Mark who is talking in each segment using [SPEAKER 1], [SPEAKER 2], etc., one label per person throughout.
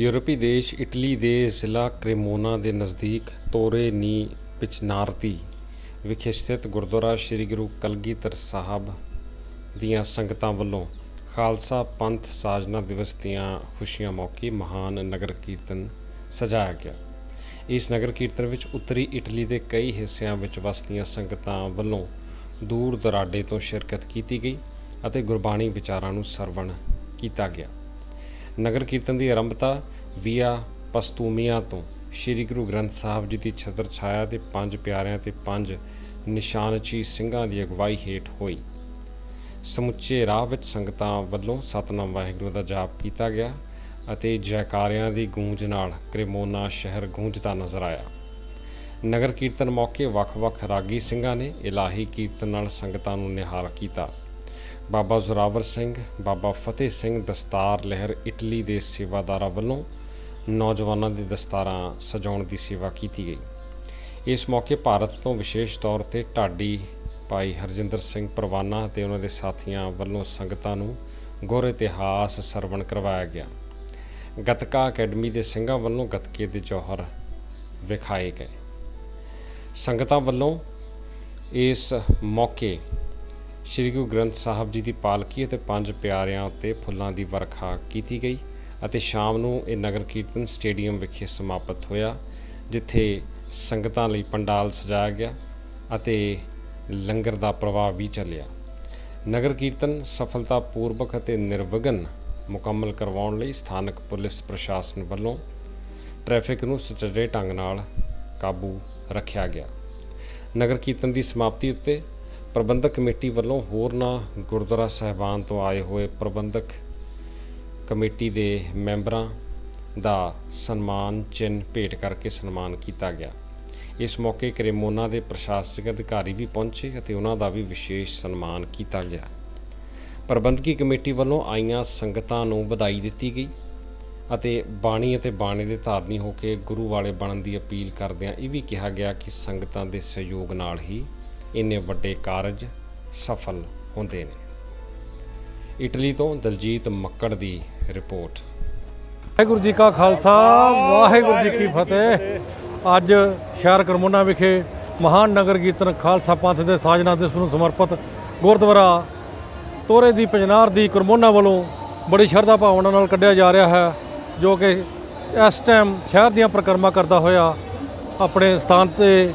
[SPEAKER 1] ਯੂਰਪੀ ਦੇਸ਼ ਇਟਲੀ ਦੇ ਜ਼ਿਲ੍ਹਾ ਕ੍ਰੇਮੋਨਾ ਦੇ ਨਜ਼ਦੀਕ ਤੋਰੇ ਨੀ ਪਿਚਨਾਰਤੀ ਵਿਖੇ ਸਥਿਤ ਗੁਰਦੁਆਰਾ ਸ੍ਰੀ ਗੁਰੂ ਕਲਗੀਧਰ ਸਾਹਿਬ ਦੀਆਂ ਸੰਗਤਾਂ ਵੱਲੋਂ ਖਾਲਸਾ ਪੰਥ ਸਾਜਨਾ ਦਿਵਸ ਦੀਆਂ ਖੁਸ਼ੀਆਂ ਮੌਕੇ ਮਹਾਨ ਨਗਰ ਕੀਰਤਨ ਸਜਾਇਆ ਗਿਆ। ਇਸ ਨਗਰ ਕੀਰਤਨ ਵਿੱਚ ਉੱਤਰੀ ਇਟਲੀ ਦੇ ਕਈ ਹਿੱਸਿਆਂ ਵਿੱਚ ਵਸਦੀਆਂ ਸੰਗਤਾਂ ਵੱਲੋਂ ਦੂਰ ਦਰਾਡੇ ਤੋਂ ਸ਼ਿਰਕਤ ਕੀਤੀ ਗਈ ਅਤੇ ਗੁਰਬਾਣੀ ਵਿਚਾਰਾਂ ਨੂੰ ਸਰਵਣ ਕੀਤਾ ਗਿਆ। ਨਗਰ ਕੀਰਤਨ ਦੀ ਆਰੰਭਤਾ ਵੀਆ ਪਸਤੂਮੀਆਂ ਤੋਂ। ਸ੍ਰੀ ਗੁਰੂ ਗ੍ਰੰਥ ਸਾਹਿਬ ਜੀ ਦੀ ਛਤਰ ਛਾਇਆ ਤੇ ਪੰਜ ਪਿਆਰਿਆਂ ਤੇ ਪੰਜ ਨਿਸ਼ਾਨਚੀ ਸਿੰਘਾਂ ਦੀ ਅਗਵਾਈ ਹੇਠ ਹੋਈ। ਸਮੁੱਚੇ ਰਾਹ ਵਿੱਚ ਸੰਗਤਾਂ ਵੱਲੋਂ ਸਤਨਾਮ ਵਾਹਿਗੁਰੂ ਦਾ ਜਾਪ ਕੀਤਾ ਗਿਆ ਅਤੇ ਜੈਕਾਰਿਆਂ ਦੀ ਗੂੰਜ ਨਾਲ ਕ੍ਰੇਮੋਨਾ ਸ਼ਹਿਰ ਗੂੰਜਦਾ ਨਜ਼ਰ ਆਇਆ। ਨਗਰ ਕੀਰਤਨ ਮੌਕੇ ਵੱਖ-ਵੱਖ ਰਾਗੀ ਸਿੰਘਾਂ ਨੇ ਇਲਾਹੀ ਕੀਰਤਨ ਨਾਲ ਸੰਗਤਾਂ ਨੂੰ ਨਿਹਾਲ ਕੀਤਾ। ਬਾਬਾ ਜ਼ੋਰਾਵਰ ਸਿੰਘ, ਬਾਬਾ ਫਤਿਹ ਸਿੰਘ ਦਸਤਾਰ ਲਹਿਰ ਇਟਲੀ ਦੇ ਸੇਵਾਦਾਰਾਂ ਵੱਲੋਂ ਨੌਜਵਾਨਾਂ ਦੇ ਦਸਤਾਰਾਂ ਸਜਾਉਣ ਦੀ ਸੇਵਾ ਕੀਤੀ ਗਈ। ਇਸ ਮੌਕੇ ਭਾਰਤ ਤੋਂ ਵਿਸ਼ੇਸ਼ ਤੌਰ ਤੇ ਢਾਡੀ ਭਾਈ ਹਰਜਿੰਦਰ ਸਿੰਘ ਪਰਵਾਨਾ ਅਤੇ ਉਹਨਾਂ ਦੇ ਸਾਥੀਆਂ ਵੱਲੋਂ ਸੰਗਤਾਂ ਨੂੰ ਗੁਰ ਇਤਿਹਾਸ ਸਰਵਣ ਕਰਵਾਇਆ ਗਿਆ। ਗਤਕਾ ਅਕੈਡਮੀ ਦੇ ਸਿੰਘਾਂ ਵੱਲੋਂ ਗਤਕੇ ਦੇ ਜੋਹਰ ਵਿਖਾਏ ਗਏ। ਸੰਗਤਾਂ ਵੱਲੋਂ ਇਸ ਮੌਕੇ ਸ੍ਰੀ ਗੁਰੂ ਗ੍ਰੰਥ ਸਾਹਿਬ ਜੀ ਦੀ ਪਾਲਕੀ ਅਤੇ ਪੰਜ ਪਿਆਰਿਆਂ ਉੱਤੇ ਫੁੱਲਾਂ ਦੀ ਵਰਖਾ ਕੀਤੀ ਗਈ ਅਤੇ ਸ਼ਾਮ ਨੂੰ ਇਹ ਨਗਰ ਕੀਰਤਨ ਸਟੇਡੀਅਮ ਵਿਖੇ ਸਮਾਪਤ ਹੋਇਆ, ਜਿੱਥੇ ਸੰਗਤਾਂ ਲਈ ਪੰਡਾਲ ਸਜਾਇਆ ਗਿਆ ਅਤੇ ਲੰਗਰ ਦਾ ਪ੍ਰਵਾਹ ਵੀ ਚੱਲਿਆ। ਨਗਰ ਕੀਰਤਨ ਸਫਲਤਾਪੂਰਵਕ ਅਤੇ ਨਿਰਵਿਘਨ ਮੁਕੰਮਲ ਕਰਵਾਉਣ ਲਈ ਸਥਾਨਕ ਪੁਲਿਸ ਪ੍ਰਸ਼ਾਸਨ ਵੱਲੋਂ ਟ੍ਰੈਫਿਕ ਨੂੰ ਸੁਚੱਜੇ ਢੰਗ ਨਾਲ ਕਾਬੂ ਰੱਖਿਆ ਗਿਆ। ਨਗਰ ਕੀਰਤਨ ਦੀ ਸਮਾਪਤੀ ਉੱਤੇ ਪ੍ਰਬੰਧਕ ਕਮੇਟੀ ਵੱਲੋਂ ਹੋਰਨਾਂ ਗੁਰਦੁਆਰਾ ਸਾਹਿਬਾਨ ਤੋਂ ਆਏ ਹੋਏ ਪ੍ਰਬੰਧਕ ਕਮੇਟੀ ਦੇ ਮੈਂਬਰਾਂ ਦਾ ਸਨਮਾਨ, ਚਿੰਨ੍ਹ ਭੇਟ ਕਰਕੇ ਸਨਮਾਨ ਕੀਤਾ ਗਿਆ। ਇਸ ਮੌਕੇ ਕ੍ਰੇਮੋਨਾ ਦੇ ਪ੍ਰਸ਼ਾਸਨਿਕ ਅਧਿਕਾਰੀ ਵੀ ਪਹੁੰਚੇ ਅਤੇ ਉਹਨਾਂ ਦਾ ਵੀ ਵਿਸ਼ੇਸ਼ ਸਨਮਾਨ ਕੀਤਾ ਗਿਆ। ਪ੍ਰਬੰਧਕੀ ਕਮੇਟੀ ਵੱਲੋਂ ਆਈਆਂ ਸੰਗਤਾਂ ਨੂੰ ਵਧਾਈ ਦਿੱਤੀ ਗਈ ਅਤੇ ਬਾਣੀ ਅਤੇ ਬਾਣੇ ਦੇ ਧਾਰਨੀ ਹੋ ਕੇ ਗੁਰੂ ਵਾਲੇ ਬਣਨ ਦੀ ਅਪੀਲ ਕਰਦਿਆਂ ਇਹ ਵੀ ਕਿਹਾ ਗਿਆ ਕਿ ਸੰਗਤਾਂ ਦੇ ਸਹਿਯੋਗ ਨਾਲ ਹੀ ਇੰਨੇ ਵੱਡੇ ਕਾਰਜ ਸਫਲ ਹੁੰਦੇ ਨੇ। ਇਟਲੀ ਤੋਂ ਦਲਜੀਤ ਮੱਕੜ ਦੀ ਰਿਪੋਰਟ।
[SPEAKER 2] ਵਾਹਿਗੁਰੂ ਜੀ ਕਾ ਖਾਲਸਾ, ਵਾਹਿਗੁਰੂ ਜੀ ਕੀ ਫਤਿਹ। ਅੱਜ ਸ਼ਹਿਰ ਕਰਮੋਨਾ ਵਿਖੇ ਮਹਾਨ ਨਗਰ ਕੀਰਤਨ ਖਾਲਸਾ ਪੰਥ ਦੇ ਸਾਜਨਾ ਦੇ ਨੂੰ ਸਮਰਪਿਤ ਗੁਰਦੁਆਰਾ ਤੋਰੇ ਦੀ ਪਜਨਾਰ ਦੀ ਕਰਮੋਨਾ ਵੱਲੋਂ ਬੜੀ ਸ਼ਰਧਾ ਭਾਵਨਾ ਨਾਲ ਕੱਢਿਆ ਜਾ ਰਿਹਾ ਹੈ, ਜੋ ਕਿ ਇਸ ਟਾਈਮ ਸ਼ਹਿਰ ਦੀਆਂ ਪ੍ਰਕਰਮਾ ਕਰਦਾ ਹੋਇਆ ਆਪਣੇ ਸਥਾਨ ਤੇ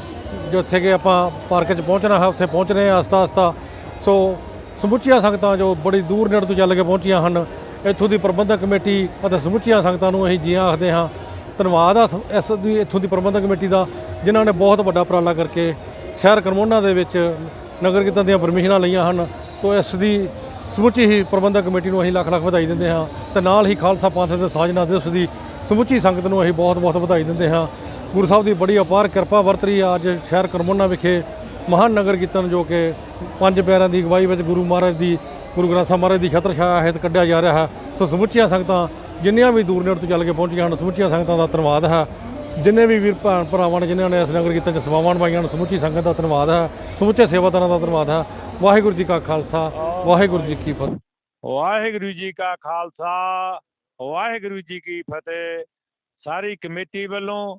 [SPEAKER 2] ਜਿੱਥੇ ਕਿ ਆਪਾਂ ਪਾਰਕ 'ਚ ਪਹੁੰਚਣਾ ਹੈ, ਉੱਥੇ ਪਹੁੰਚ ਰਹੇ ਹਾਂ ਆਸਤਾ ਆਸਤਾ ਸੋ ਸਮੁੱਚੀਆਂ ਸੰਗਤਾਂ ਜੋ ਬੜੀ ਦੂਰ ਨੇੜੇ ਤੋਂ ਚੱਲ ਕੇ ਪਹੁੰਚੀਆਂ ਹਨ, ਇੱਥੋਂ ਦੀ ਪ੍ਰਬੰਧਕ ਕਮੇਟੀ ਅਤੇ ਸਮੁੱਚੀਆਂ ਸੰਗਤਾਂ ਨੂੰ ਅਸੀਂ ਜੀਆਂ ਆਖਦੇ ਹਾਂ। ਧੰਨਵਾਦ ਆ ਸ- ਇਸ ਦੀ, ਇੱਥੋਂ ਦੀ ਪ੍ਰਬੰਧਕ ਕਮੇਟੀ ਦਾ, ਜਿਨ੍ਹਾਂ ਨੇ ਬਹੁਤ ਵੱਡਾ ਉਪਰਾਲਾ ਕਰਕੇ ਸ਼ਹਿਰ ਕਰਮੋਨਾ ਦੇ ਵਿੱਚ ਨਗਰ ਕੀਰਤਨ ਦੀਆਂ ਪਰਮਿਸ਼ਨਾਂ ਲਈਆਂ ਹਨ। ਤੋਂ ਇਸ ਦੀ ਸਮੁੱਚੀ ਹੀ ਪ੍ਰਬੰਧਕ ਕਮੇਟੀ ਨੂੰ ਅਸੀਂ ਲੱਖ ਲੱਖ ਵਧਾਈ ਦਿੰਦੇ ਹਾਂ ਤੇ ਨਾਲ ਹੀ ਖਾਲਸਾ ਪੰਥ ਦੇ ਸਾਜਨਾ ਦਿਵਸ ਦੀ ਸਮੁੱਚੀ ਸੰਗਤ ਨੂੰ ਅਸੀਂ ਬਹੁਤ ਬਹੁਤ ਵਧਾਈ ਦਿੰਦੇ ਹਾਂ। ਗੁਰੂ ਸਾਹਿਬ ਦੀ ਬੜੀ ਅਪਾਰ ਕਿਰਪਾ ਵਰਤ ਰਹੀ ਹੈ। ਅੱਜ ਸ਼ਹਿਰ ਕਰਮੋਨਾ ਵਿਖੇ ਮਹਾਨ ਨਗਰ ਕੀਰਤਨ ਜੋ ਕਿ ਪੰਜ ਪਿਆਰਿਆਂ ਦੀ ਅਗਵਾਈ ਵਿੱਚ ਗੁਰੂ ਮਹਾਰਾਜ ਦੀ, ਗੁਰੂ ਗ੍ਰੰਥ ਸਾਹਿਬ ਮਹਾਰਾਜ ਦੀ ਛਤਰ ਛਾਇਆ ਹੇਠ ਕੱਢਿਆ ਜਾ ਰਿਹਾ ਹੈ। ਸੋ ਸਮੁੱਚੀਆਂ ਸੰਗਤਾਂ ਜਿੰਨੀਆਂ ਵੀ ਦੂਰ ਨੇੜੇ ਤੋਂ ਚੱਲ ਕੇ ਪਹੁੰਚੀਆਂ ਹਨ, ਸਮੁੱਚੀਆਂ ਸੰਗਤਾਂ ਦਾ ਧੰਨਵਾਦ ਹੈ। ਜਿੰਨੇ ਵੀ ਵੀਰ ਭੈਣ ਭਰਾਵਾਂ ਨੇ, ਜਿਨ੍ਹਾਂ ਨੇ ਇਸ ਨਗਰ ਕੀਰਤਨ ਚ ਸੇਵਾਵਾਂ ਨਿਭਾਈਆਂ ਹਨ, ਸਮੁੱਚੀ ਸੰਗਤ ਦਾ ਧੰਨਵਾਦ ਹੈ। ਸਮੁੱਚੇ ਸੇਵਾਦਾਰਾਂ ਦਾ ਧੰਨਵਾਦ ਹੈ। ਵਾਹਿਗੁਰੂ ਜੀ ਕਾ ਖਾਲਸਾ, ਵਾਹਿਗੁਰੂ ਜੀ ਕੀ ਫਤਿਹ।
[SPEAKER 3] ਵਾਹਿਗੁਰੂ ਜੀ ਕਾ ਖਾਲਸਾ, ਵਾਹਿਗੁਰੂ ਜੀ ਕੀ ਫਤਿਹ। ਸਾਰੀ ਕਮੇਟੀ ਵੱਲੋਂ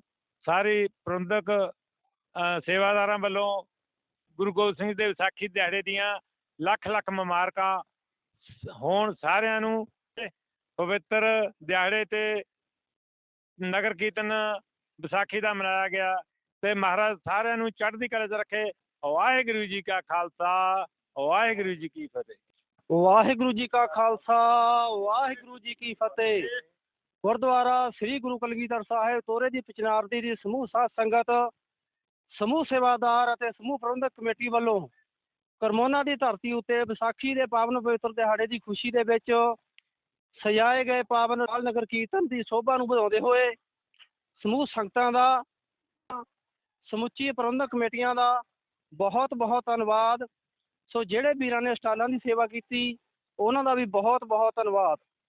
[SPEAKER 3] ਸਾਰੀ ਪ੍ਰਬੰਧਕ ਸੇਵਾਦਾਰਾਂ ਵੱਲੋਂ ਗੁਰੂ ਗੋਬਿੰਦ ਸਿੰਘ ਦੇ ਵਿਸਾਖੀ ਦਿਹਾੜੇ ਦੀਆਂ ਲੱਖ ਲੱਖ ਮੁਬਾਰਕਾਂ ਹੋਣ ਸਾਰਿਆਂ ਨੂੰ ਪਵਿੱਤਰ ਦਿਹਾੜੇ ਤੇ ਨਗਰ ਕੀਰਤਨ ਵਿਸਾਖੀ ਦਾ ਮਨਾਇਆ ਗਿਆ ਤੇ ਮਹਾਰਾਜ ਸਾਰਿਆਂ ਨੂੰ ਚੜ੍ਹਦੀ ਕਲਾ 'ਚ ਰੱਖੇ। ਵਾਹਿਗੁਰੂ ਜੀ ਕਾ ਖਾਲਸਾ, ਵਾਹਿਗੁਰੂ ਜੀ ਕੀ ਫਤਿਹ।
[SPEAKER 4] ਵਾਹਿਗੁਰੂ ਜੀ ਕਾ ਖਾਲਸਾ, ਵਾਹਿਗੁਰੂ ਜੀ ਕੀ ਫਤਿਹ। ਗੁਰਦੁਆਰਾ ਸ੍ਰੀ ਗੁਰੂ ਕਲਗੀਧਰ ਸਾਹਿਬ ਤੋਰੇ ਦੀ ਪਚਨਾਰਤੀ ਦੀ ਸਮੂਹ ਸਾਧ ਸੰਗਤ, ਸਮੂਹ ਸੇਵਾਦਾਰ ਅਤੇ ਸਮੂਹ ਪ੍ਰਬੰਧਕ ਕਮੇਟੀ ਵੱਲੋਂ ਕਰਮੋਨਾ ਦੀ ਧਰਤੀ ਉੱਤੇ ਵਿਸਾਖੀ ਦੇ ਪਾਵਨ ਪਵਿੱਤਰ ਦਿਹਾੜੇ ਦੀ ਖੁਸ਼ੀ ਦੇ ਵਿੱਚ ਸਜਾਏ ਗਏ ਪਾਵਨ ਲਾਲ ਨਗਰ ਕੀਰਤਨ ਦੀ ਸ਼ੋਭਾ ਨੂੰ ਵਧਾਉਂਦੇ ਹੋਏ ਸਮੂਹ ਸੰਗਤਾਂ ਦਾ, ਸਮੁੱਚੀ ਪ੍ਰਬੰਧਕ ਕਮੇਟੀਆਂ ਦਾ ਬਹੁਤ ਬਹੁਤ ਧੰਨਵਾਦ। ਸੋ ਜਿਹੜੇ ਵੀਰਾਂ ਨੇ ਸਟਾਲਾਂ ਦੀ ਸੇਵਾ ਕੀਤੀ, ਉਹਨਾਂ ਦਾ ਵੀ ਬਹੁਤ ਬਹੁਤ ਧੰਨਵਾਦ।